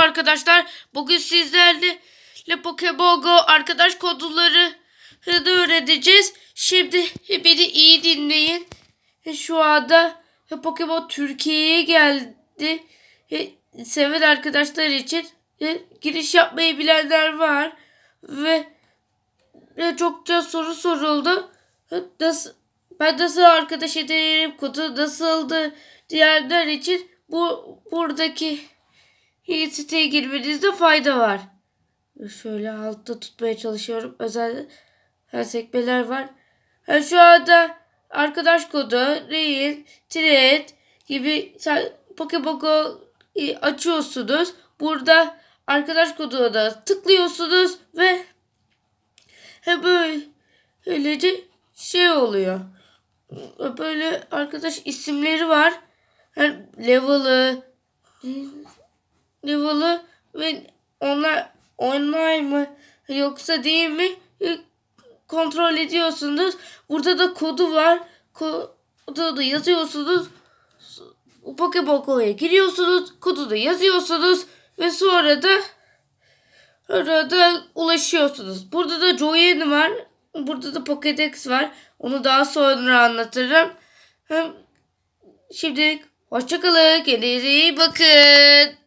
arkadaşlar. Bugün sizlerle Le Pokemon Go arkadaş kodları öğreneceğiz. Şimdi beni iyi dinleyin. Şu anda Pokemon Türkiye'ye geldi. Seven arkadaşlar için giriş yapmayı bilenler var. Ve çokça soru soruldu. Nasıl, ben nasıl arkadaş ederim? Kodu nasıldı? Diğerler için bu buradaki siteye girmenizde fayda var. Şöyle altta tutmaya çalışıyorum. Özel sekmeler var. Ha, şu anda arkadaş kodu, reil, thread gibi Go e, açıyorsunuz. Burada arkadaş koduna tıklıyorsunuz ve he böyle öylece şey oluyor. Böyle arkadaş isimleri var. Her level'ı level'ı ve onlar online mı yoksa değil mi kontrol ediyorsunuz. Burada da kodu var. Kodu da yazıyorsunuz. Pokemon Go'ya giriyorsunuz. Kodu da yazıyorsunuz ve sonra da Orada ulaşıyorsunuz. Burada da Joyen var. Burada da Pokédex var. Onu daha sonra anlatırım. Hem şimdi hoşçakalın. Kendinize iyi bakın.